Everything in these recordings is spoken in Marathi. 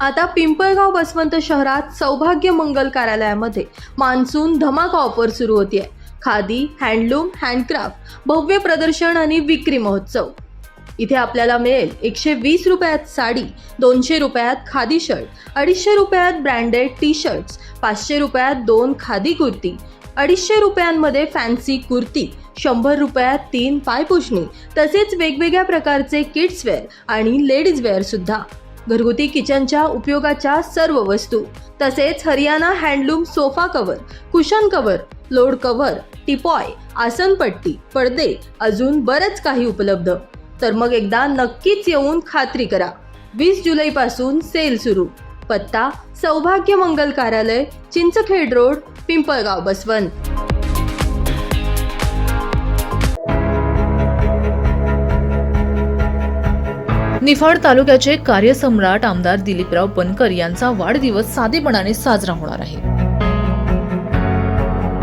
आता पिंपळगाव बसवंत शहरात सौभाग्य मंगल कार्यालयामध्ये मान्सून धमाका ऑफर सुरू होतीये. खादी हँडलूम हँडक्राफ्ट भव्य प्रदर्शन आणि विक्री महोत्सव. इथे आपल्याला मिळेल एकशे वीस रुपयात साडी दोनशे रुपयात खादी शर्ट अडीचशे रुपयात ब्रँडेड टी शर्ट्स पाचशे रुपयात दोन खादी कुर्ती अडीचशे रुपयांमध्ये फॅन्सी कुर्ती शंभर रुपयात तीन पायपुषणी तसेच वेगवेगळ्या प्रकारचे किड्सवेअर आणि लेडीजवेअर सुद्धा. घरगुती किचनच्या उपयोगाच्या सर्व वस्तू तसेच Haryana handloom sofa cover cushion cover load cover teapoy आसनपट्टी पडदे अजून बरंच काही उपलब्ध. तर मग एकदा नक्कीच येऊन खात्री करा. वीस जुलैपासून सेल सुरू. पत्ता सौभाग्य मंगल कार्यालय चिंचखेड रोड पिंपळगाव बसवंत. निफाड तालुक्याचे कार्यसम्राट आमदार दिलीपराव बनकर यांचा वाढदिवस साधेपणाने साजरा होणार आहे.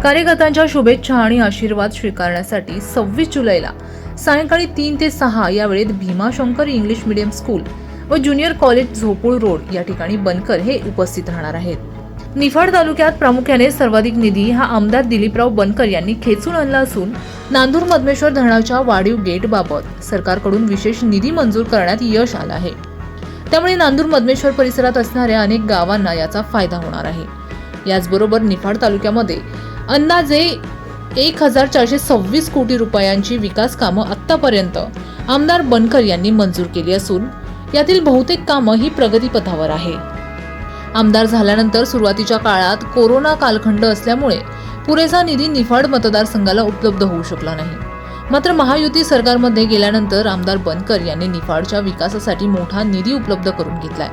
कार्यकर्त्यांच्या शुभेच्छा आणि आशीर्वाद स्वीकारण्यासाठी सव्वीस जुलैला सायंकाळी तीन ते सहा या वेळेत भीमाशंकर इंग्लिश मीडियम स्कूल व ज्युनियर कॉलेज झोपूळ रोड या ठिकाणी बनकर हे उपस्थित राहणार आहेत. निफाड तालुक्यात प्रामुख्याने सर्वाधिक निधी हा आमदार दिलीपराव बनकर यांनी खेचून आणला असून नांदूर मधमेश्वर धरणाच्या वाढीव गेटबाबत सरकारकडून विशेष निधी मंजूर करण्यात यश आलं आहे. त्यामुळे नांदूर मधमेश्वर परिसरात असणाऱ्या अनेक गावांना याचा फायदा होणार आहे. याचबरोबर निफाड तालुक्यामध्ये अंदाजे एक हजार चारशे सव्वीस कोटी रुपयांची विकास कामं आत्तापर्यंत आमदार बनकर यांनी मंजूर केली असून यातील बहुतेक कामं ही प्रगतीपथावर आहे. आमदार झाल्यानंतर सुरुवातीच्या काळात कोरोना कालखंड असल्यामुळे पुरेसा निधी निफाड मतदारसंघाला उपलब्ध होऊ शकला नाही. मात्र महायुती सरकारमध्ये गेल्यानंतर आमदार बनकर यांनी निफाडच्या विकासासाठी मोठा निधी उपलब्ध करून घेतलाय.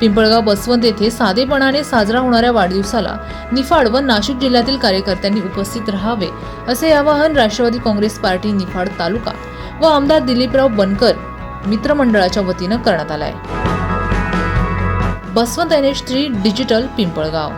पिंपळगाव बसवंत येथे साधेपणाने साजरा होणाऱ्या वाढदिवसाला निफाड व नाशिक जिल्ह्यातील कार्यकर्त्यांनी उपस्थित राहावे असे आवाहन राष्ट्रवादी काँग्रेस पार्टी निफाड तालुका व आमदार दिलीपराव बनकर मित्रमंडळाच्या वतीनं करण्यात आलाय. Baswant N H three digital Pimpalgaon